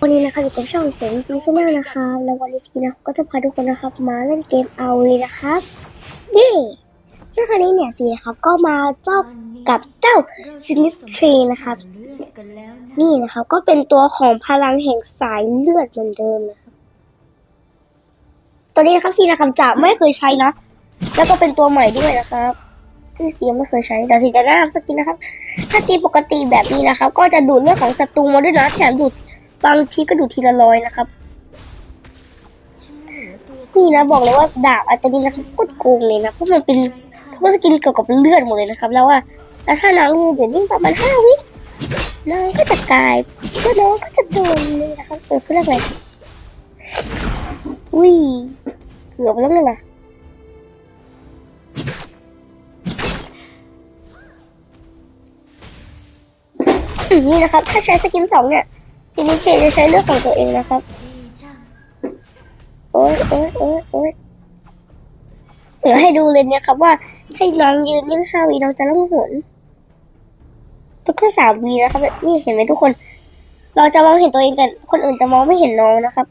วันนี้นะครับอยู่กับช่องเสียงจีชแนลนะครับแล้ววันนี้ซีนะก็จะพาทุกคนนะครับ มาเล่นเกมเอาวีนะครับเย้ซึ่งครั้งนี้เนี่ยซีนะครับก็มาเจ้ากับเจ้าซินิสทรีนะครับ นี่นะครับก็เป็นตัวของพลังแห่งสายเลือดเหมือนเดิมนะครับ ตัวนี้นะครับซีนะครับจะไม่เคยใช้นะ แล้วก็เป็นตัวใหม่ด้วยนะครับที่ซียังไม่เคยใช้แต่ซีจะแนะนำสกินนะครับ ถ้าตีปกติแบบนี้นะครับ ก็จะดูดเลือดของศัตรูมาด้วยนะแถมดูด บางทีก็ดูทีละร้อยนะครับ นี่นะบอกเลยว่าดาบอันตัวนี้นะครับโคตรโกงเลยนะเพราะมันเป็นเพราะสกินเกี่ยวกับเลือดหมดเลยนะครับ แล้วว่าแล้วถ้าน้องยืนเดี๋ยวนิ่งประมาณห้าวิน้องก็จะกลายก็น้องก็จะโดนเลยนะครับเออเขาเรียกอะไรอุ้ยเกือบแล้วเลยนะนี่นะครับ ถ้าใช้สกินสองเนี่ย ทีนี้เคจะใช้เลือดของตัวเองนะครับ โอ๊ยโอ๊ยโอ๊ยโอ๊ยเดี๋ยวให้ดูเลยเนี่ยครับว่าให้น้องยืนนิ่งห้าวีเราจะล่องหนแล้วก็สามวีนะครับ นี่เห็นไหมทุกคน เราจะมองเห็นตัวเองกันคนอื่นจะมองไม่เห็นน้องนะครับ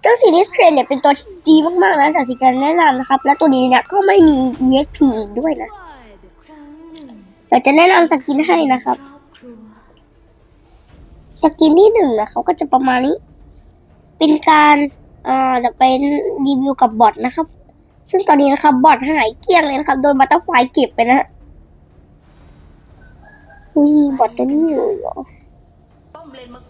เจ้าซีรีส์เทรนเนี่ยเป็นตัวที่ดีมากๆนะแต่สิการแนะนำนะครับ และตัวนี้เนี่ยก็ไม่มี EXP อีกด้วยนะเราจะแนะนำสกินให้นะครับ สกินที่หนึ่งนะเขาก็จะประมาณนี้ เป็นการอ่าจะเป็นรีวิวกับบอทนะครับ ซึ่งตอนนี้นะครับบอทหายเกลี้ยงเลยนะครับ โดนบัตเตอร์ไฟเก็บไปนะฮะอุ้ยบอทตัวนี้อยู่เหรอ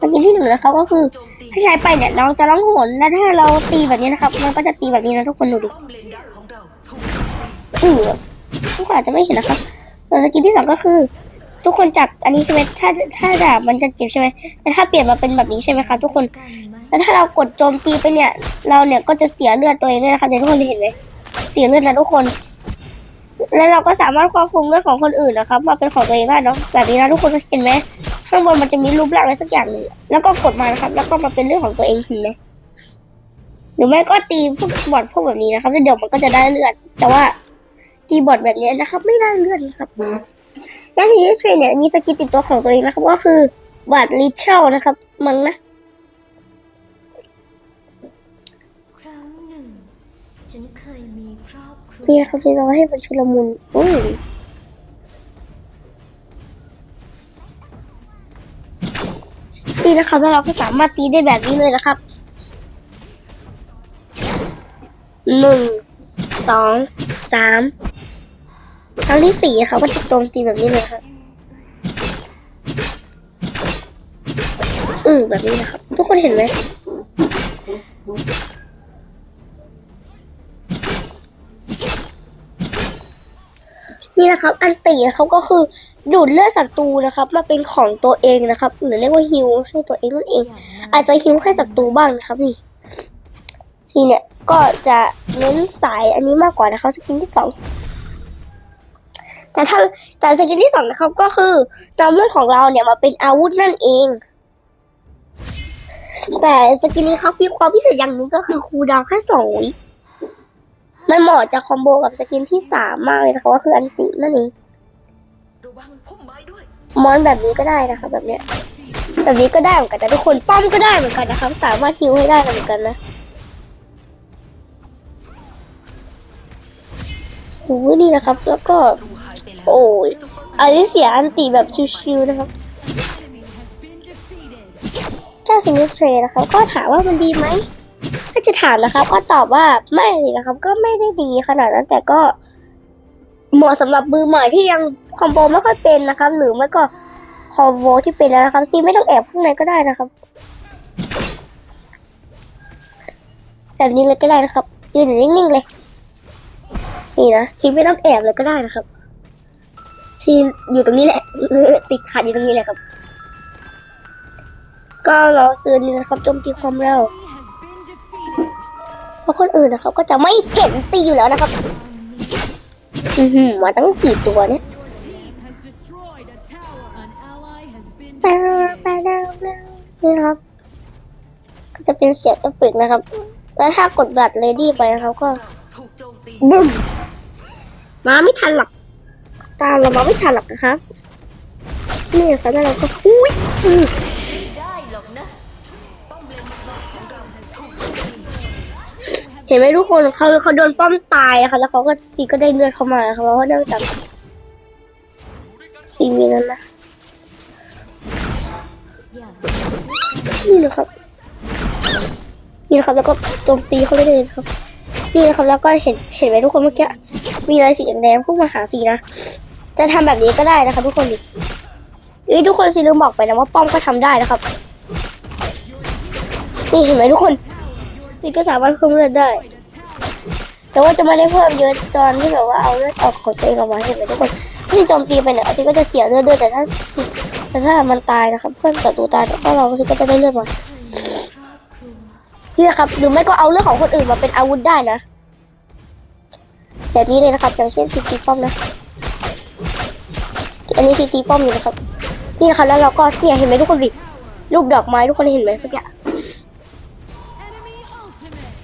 สกินที่หนึ่งนะครับก็คือ ถ้าใช้ไปเนี่ยเราจะร้องโหนและถ้าเราตีแบบนี้นะครับ มันก็จะตีแบบนี้นะทุกคนดูดิอมเลนดักของเราถูกเออทุกคนอาจจะไม่เห็นนะครับส่วนสกินที่สองก็คือ ทุกคนจับอันนี้ใช่ไหมถ้าถ้าดาบมันจะเจ็บใช่ไหมแต่ถ้าเปลี่ยนมาเป็นแบบนี้ใช่ไหมคะทุกคนแล้วถ้าเรากดโจมตีไปเนี่ย เราเนี่ยก็จะเสียเลือดตัวเองด้วยนะครับเดี๋ยวทุกคนเห็นไหมเสียเลือดนะทุกคน แล้วเราก็สามารถควบคุมเลือดของคนอื่นนะครับมาเป็นของตัวเองได้เนาะแบบนี้นะทุกคนเห็นไหมข้างบนมันจะมีรูปร่างอะไรสักอย่างหนึงแล้วก็กดมานะครับ แล้วก็มาเป็นเรื่องของตัวเองเห็นไหมหรือไม่ก็ตีพวกบอดพวกแบบนี้นะครับแล้วเดี๋ยวมันก็จะได้เลือด แต่ว่าตีบอดแบบนี้นะครับ ไม่ได้เลือดนะครับ และทีนี้เทรนเนี่ยมีสกิลติดตัวของตัวเองนะครับ ก็คือบาดลิเชลนะครับ มั้งนะนี่นะครับที่เราให้มันชุลมุนอุ้ยนี่นะครับแล้วเราก็สามารถตีได้แบบนี้เลยนะครับหนึ่งสองสาม ครั้งที่สี่เขาก็จะโจมตีแบบนี้เลยครับอือแบบนี้นะครับ ทุกคนเห็นไหมนี่นะครับ อันตีเขาก็คือดูดเลือดศัตรูนะครับมาเป็นของตัวเองนะครับ หรือเรียกว่าฮิวให้ตัวเองนั่นเอง อาจจะฮิวให้ศัตรูบ้างนะครับนี่ทีเนี่ยก็จะเน้นสายอันนี้มากกว่านะครับสกินที่สอง แต่ถ้าแต่สกินที่สองนะครับก็คือนำเลือดของเราเนี่ยมาเป็นอาวุธนั่นเอง แต่สกินนี้ครับมีความพิเศษอย่างหนึงก็คือคูดาวแค่สองวิมันเหมาะจะคอมโบกับสกินที่สามมากเลยนะคะก็คืออันตินั่นเองมอนแบบนี้ก็ได้นะคะ แบบเนี้ยแบบนี้ก็ได้เหมือนกันแต่ทุกคนป้อมก็ได้เหมือนกันนะครับ สามารถฮิวให้ได้เหมือนกันนะโอ้โหนี่นะครับ แล้วก็ โอ้ยอันนี้เสียอันติแบบชิวๆนะครับเจ้าซิงเกิลเทรนะครับ ก็ถามว่ามันดีไหมถ้าจะถามนะครับ ก็ตอบว่าไม่นะครับ ก็ไม่ได้ดีขนาดนั้นแต่ก็เหมาะสำหรับมือใหม่ที่ยังคอมโบไม่ค่อยเป็นนะครับ หรือไม่ก็คอมโบที่เป็นแล้วนะครับซีไม่ต้องแอบข้างในก็ได้นะครับแบบนี้เลยก็ได้นะครับยืนอยู่นิ่งๆเลย นี่นะซีไม่ต้องแอบเลยก็ได้นะครับ ซีอยู่ตรงนี้แหละ ติดขัดอยู่ตรงนี้แหละครับ ก็รอซื้อนี่นะครับโจมตีความเร็วเพราะคนอื่นนะครับ ก็จะไม่เห็นซีอยู่แล้วนะครับอือหือมาตั้งกี่ตัวเนี่ยไปแล้วไปแล้วนี่ครับ ก็จะเป็นเสียงเอฟเฟกนะครับ แล้วถ้ากดบัตรเลดี้ไปนะครับก็มตีบึ้มมาไม่ทันหรอก ตามเรามาไม่ฉันหรอกนะครับนี่ครับแล้เราก็อุ้ยเห็นไหมทุกคนเขาเขาโดนป้อมตายนะคะแล้วเขาก็สีก็ได้เลือดเข้ามานะคะเพราะว่าเนื่องจากซีมีนั่นนะนี่นะครับนี่นะครับแล้วก็โจมตีเขาได้เลยครับนี่นะครับแล้วก็เห็นเห็นไหมทุกคนเมื่อกี้มีอะไรสีแดงพุ่งมาหาสีนะ จะทำแบบนี้ก็ได้นะคะทุกคนดิเอ้ยทุกคนซีลืมบอกไปนะว่าป้อมก็ทำได้นะครับ นี่เห็นไหมทุกคนนี่ก็สามารถเพิ่มเลือดได้ แต่ว่าจะไม่ได้เพิ่มเยอะตอนที่แบบว่าเอาเลือดออกของตัวเองออกมาเห็นไหมทุกคนที่โจมตีไปเนี่ยอาทิตย์ก็จะเสียเลือดด้วยแต่ถ้าแต่ถ้ามันตายนะครับ เพื่อนศัตรูตายก็เราก็จะได้เลือดมานี่นะครับหรือไม่ก็เอาเรื่องของคนอื่นมาเป็นอาวุธได้นะ แบบนี้เลยนะครับอย่างเช่นซีตีป้อมนะ อันนี้ซีตีป้อมอยู่นะครับ นี่นะครับแล้วเราก็เนี่ยเห็นไหมทุกคนดิรูปดอกไม้ทุกคนเห็นไหมเมื่อกี้ Enemy ultimate.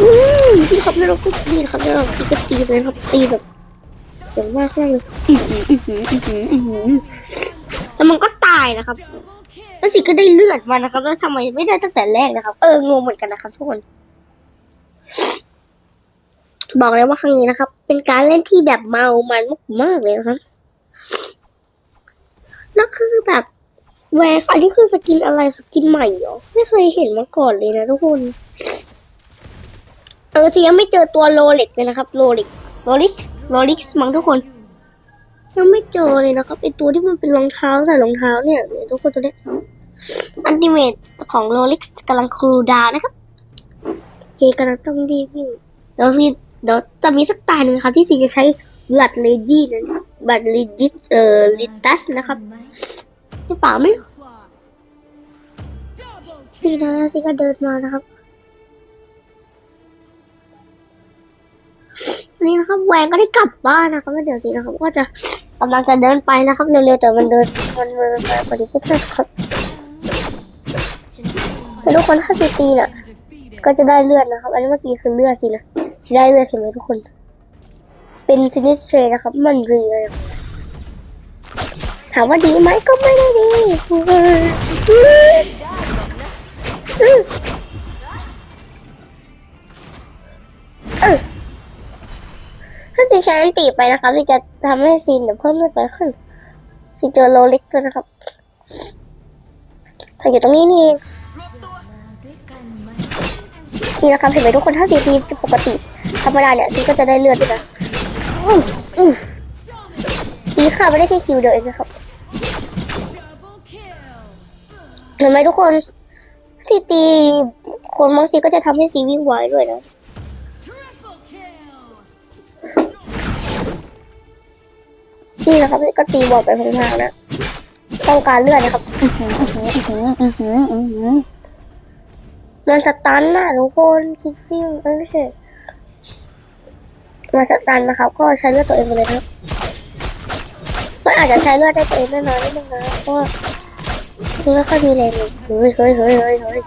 อืมนี่ครับแล้วเราก็นี่นะครับแล้วเราตีก็ตีไปนะครับตีแบบเสียงมากมากเลยแล้วมันก็ตายนะครับแล้วสิก็ได้เลือดมานะครับแล้วทำไมไม่ได้ตั้งแต่แรกนะครับ เอองงเหมือนกันนะครับทุกคน บอกเลยว่าครั้งนี้นะครับ เป็นการเล่นที่แบบเมามันมากเลยนะครับแล้วคือแบบแหวนอันนี้คือสกินอะไรสกินใหม่เหรอไม่เคยเห็นมาก่อนเลยนะทุกคนเออที่ยังไม่เจอตัวโรเล็กเลยนะครับโรเล็กโรลิกโรลิกมั้งทุกคนยังไม่เจอเลยนะครับไอตัวที่มันเป็นรองเท้าใส่รองเท้าเนี่ยทุกคนตัวเนี้ยอันติเมตของโรลิกกำลังครูดาวนะครับเฮกำลังต้องรีบวิ่งเดี๋ยวซี เดี๋ยวจะมีสักตาหนึ่งครับที่ซีจะใช้บัตรเลดี้นะบัตรลิดิสเอ่อลิตัสนะครับใช่เปล่าไหมพี่นะซีก็เดินมานะครับนนี้นะครับแหวนก็ได้กลับบ้านนะครับแล้วเดี๋ยวซีนะครับ ก็จะกำลังจะเดินไปนะครับเร็วๆแต่มันเดินมันเดินไปพอดีไม่ทันครับฉันเคยแต่ทุกคนถ้าซีตีน่ะ ก็จะได้เลือดนะครับ อันนี้เมื่อกี้คือเลือดสินะ ที่ได้เลือดเห็นไหมทุกคน เป็นซินิสเทรนะครับ มันดีเลยถามว่าดีไหมก็ไม่ได้ดีเออเออเออถ้าดิฉันตีไปนะครับที่จะทำให้ซีนเดี๋ยวเพิ่มเลือดไปขึ้นซีเจอโลเล็กด้วยนะครับถ้าอยู่ตรงนี้นี่เองรวบตัวมาด้วยกันไหมนี่นะครับเห็นไหมทุกคนถ้าซีทีปกติ ธรรมดาเนี่ยซีก็จะได้เลือดด้วยนะอืมอืมซีค่ะไม่ได้แค่คิวเดียวเองนะครับ Double kill. เห็นไหมทุกคนซีตีคนบางซีก็จะทำให้ซีวิ่งไวด้วยนะ Triple kill. นี่นะครับก็ตีบอลไปพลางๆนะต้องการเลือดนะครับอื้อหืออื้อหืออื้อหืออื้อหือมันสตันน่ะทุกคนคิดซิ่งเอ้ยไม่ใช่ มันสตันนะครับ ก็ใช้เลือดตัวเองไปเลยนะไมันอาจจะใช้เลือดได้ตัวเองได้น้อยนิดนึงนะเพราะมันไม่ค่อยมีแรงเลยเฮ้ยเฮ้ยเฮ้ยเฮ้ยเฮ้ย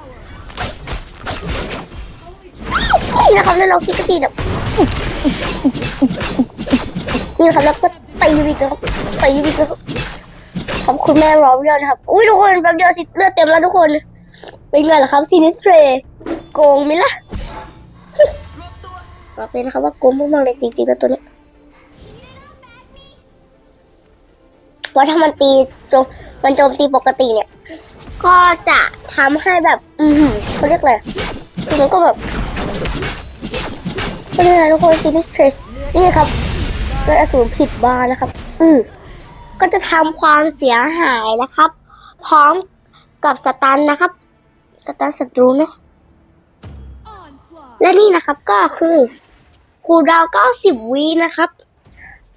นี่นะครับแล้วเราคิดก็ตีแบบนี่นะครับแล้วก็ตีวิกนะครับตีวิกนะครับขอบคุณแม่รอเรียลนะครับ อุ้ยทุกคนแป๊บเดียวสิเลือดเต็มแล้วทุกคน เป็นไงล่ะครับซีนิสเทรโกงไหมล่ะ บอกเลยนะครับว่าโกงมากๆเลยจริงๆแล้วตัวนี้เพราะถ้ามันตีจมมันโจมตีปกติเนี่ย ก็จะทำให้แบบ อือหือเขาเรียกอะไรมันก็แบบก็นี่นะทุกคนซีนิสเทรนี่ครับเลือดอสูรผิดบานนะครับ อือก็จะทำความเสียหายนะครับ พร้อมกับสตันนะครับสตันศัตรูเนาะและนี่นะครับก็คือ คูดาวน์90วินะครับ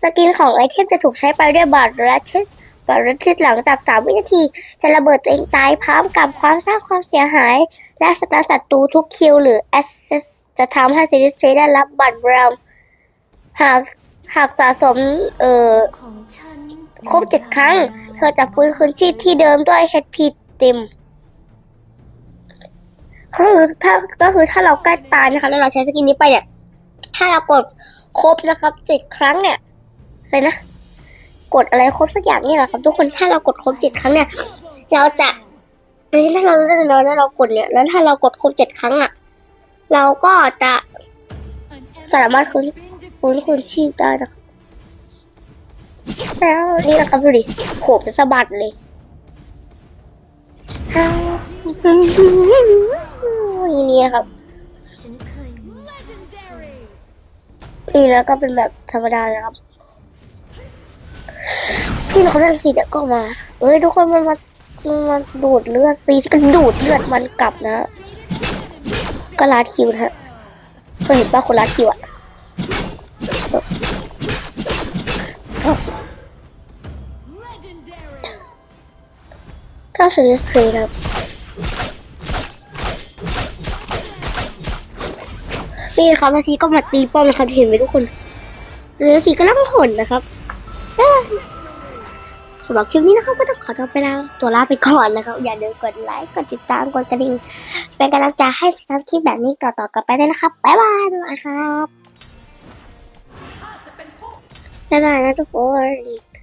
สกินของไอเทมจะถูกใช้ไปด้วยบัตรแรชเชสบัตรแรชเชสหลังจาก 3 วินาที จะระเบิดตัวเองตายพร้อมกับความสร้างความเสียหาย และสตาร์ศัตรูทุกคิวหรือแอสเซสจะทำให้ซิลิสเฟได้รับบัตรแรมหากหากสะสมเอ่อครบเจ็ดครั้ง เธอจะฟื้นคืนชีพที่เดิมด้วย HP เต็มก็คือถ้าก็คือถ้าเราใกล้ตายนะคะแล้วเราใช้สกินนี้ไปเนี่ย ถ้าเรากดครบนะครับเจ็ดครั้งเนี่ยเลยนะ กดอะไรครบสักอย่างนี่แหละครับ ทุกคนถ้าเรากดครบเจ็ดครั้งเนี่ย เราจะนนี้ถ้าเราเล่นน้อยแล้วเรากดเนี่ย แล้วถ้าเรากดครบเจ็ดครั้งอะ เราก็จะสามารถคืนฟื้น defeated. คืนชีพได้นะครับแล้วนี่นะครับดูดิโขบเป็นสะบัดเลยนี่นี่นะครับ นี่แล้วก็เป็นแบบธรรมดาเลยครับที่เขาเล่นสีเด็กก็มาเอ้ยทุกคนมันมามันมาดูดเลือดซีก็ดูดเลือดมันกลับนะก็ลาดคิวนะฮะเคยเห็นป่ะคนลาดคิวอะถ้าซื้อสตรีครับ นี่นะครับนาซีก็มาตีป้อมนะครับเห็นไหมทุกคนนาซีก็ล่องหนนะครับสำหรับคลิปนี้นะครับก็ต้องขอตัวไปแล้วตัวลาไปก่อนนะครับอย่าลืมกดไลค์กดติดตามกดกระดิ่งเป็นกำลังใจให้สำหรับคลิปแบบนี้ต่อๆกันไปด้วยนะครับบ๊ายบายบ๊ายบายครับบ๊ายบายนะทุกคน